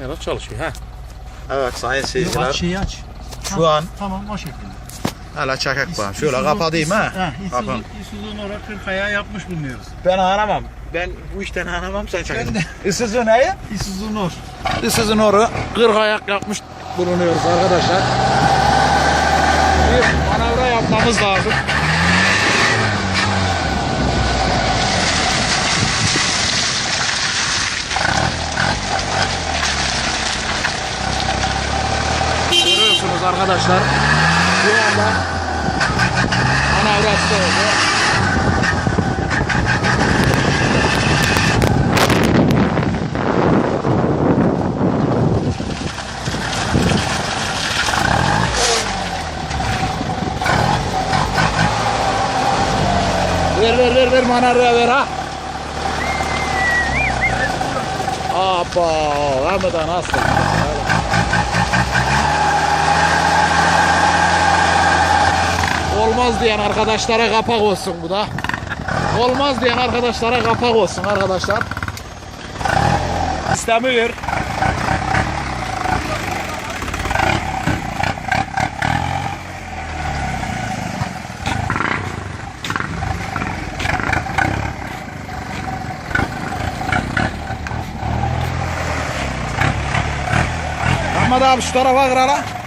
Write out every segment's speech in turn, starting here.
Evet çalışıyor ha. Evet sayın Aç seyirciler. şeyi aç. Şu an Tamam o şekilde. hala çakak var. Şöyle İsuzu- kapatayım ha. He, Bakın. İsuzu, İsuzu'nun oraya 40 ayağı yapmış bulunuyoruz. Ben anlamam. Ben bu işten anlamam sen çakak. Isuzu neyi? İsuzu Nur. Isuzu Nur'u 40 ayak yapmış bulunuyoruz arkadaşlar. Bir manevra yapmamız lazım. Görüyorsunuz arkadaşlar. Şu anda manevrası oldu. Ver ver ver ver manevra ver ha. Hoppa. Hem de nasıl? Olmaz diyen arkadaşlara kapak olsun bu da. Olmaz diyen arkadaşlara kapak olsun arkadaşlar. İstemiyor. Ahmet abi şu tarafa kır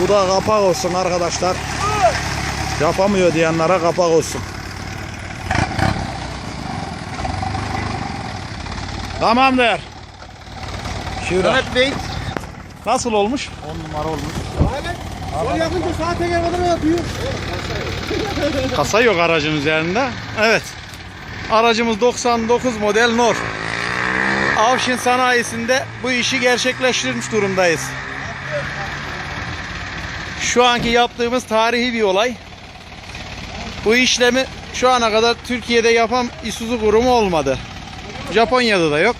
Bu da kapak olsun arkadaşlar. Yapamıyor diyenlere kapak olsun. Tamamdır. Şurada. Mehmet Bey. Nasıl olmuş? 10 numara olmuş. Sol yakınca sağ teker kadar yapıyor. Kasa yok aracın üzerinde. Evet. Aracımız 99 model Nor. Avşin sanayisinde bu işi gerçekleştirmiş durumdayız. Şu anki yaptığımız tarihi bir olay. Bu işlemi şu ana kadar Türkiye'de yapan Isuzu kurumu olmadı. Japonya'da da yok.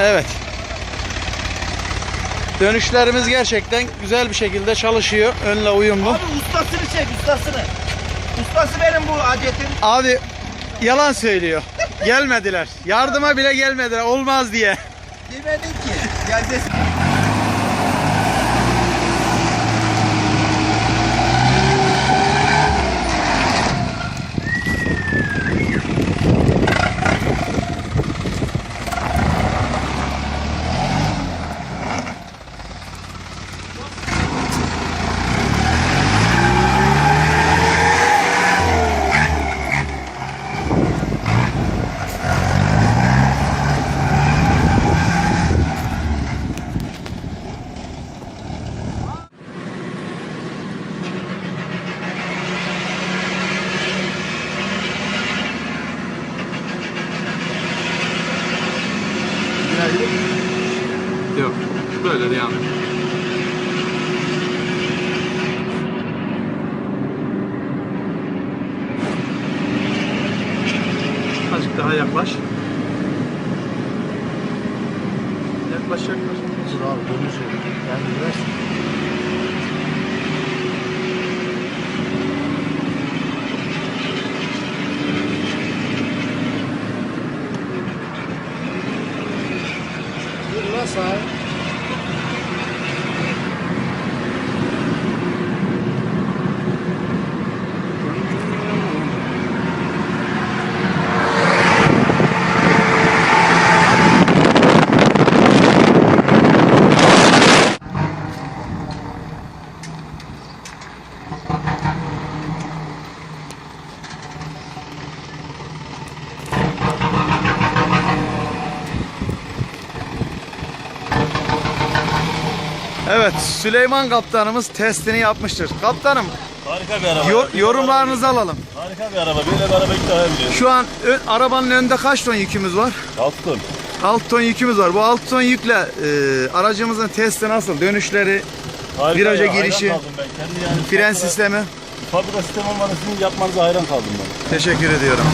Evet. Dönüşlerimiz gerçekten güzel bir şekilde çalışıyor. Önle uyumlu. Abi ustasını çek ustasını. Ustası benim bu adetin. Abi yalan söylüyor. Gelmediler. Yardıma bile gelmediler. Olmaz diye. Demedin ki. Geldesin. Böyle devam. Azıcık daha yaklaş. Yaklaş yaklaş. Dur abi dönüşü. Yani biraz. Dur Evet Süleyman kaptanımız testini yapmıştır. Kaptanım Harika bir araba. yo- yorumlarınızı alalım. Harika bir araba. Böyle bir araba ilk defa biliyorum. Şu an arabanın önünde kaç ton yükümüz var? 6 ton. 6 ton yükümüz var. Bu 6 ton yükle e, aracımızın testi nasıl? Dönüşleri, Harika Viraja ya, hayran girişi, kaldım ben. Kendi yani fren fabrika- sistemi. Fabrika sistemi olmadan sizin yapmanıza hayran kaldım ben. Teşekkür ediyorum.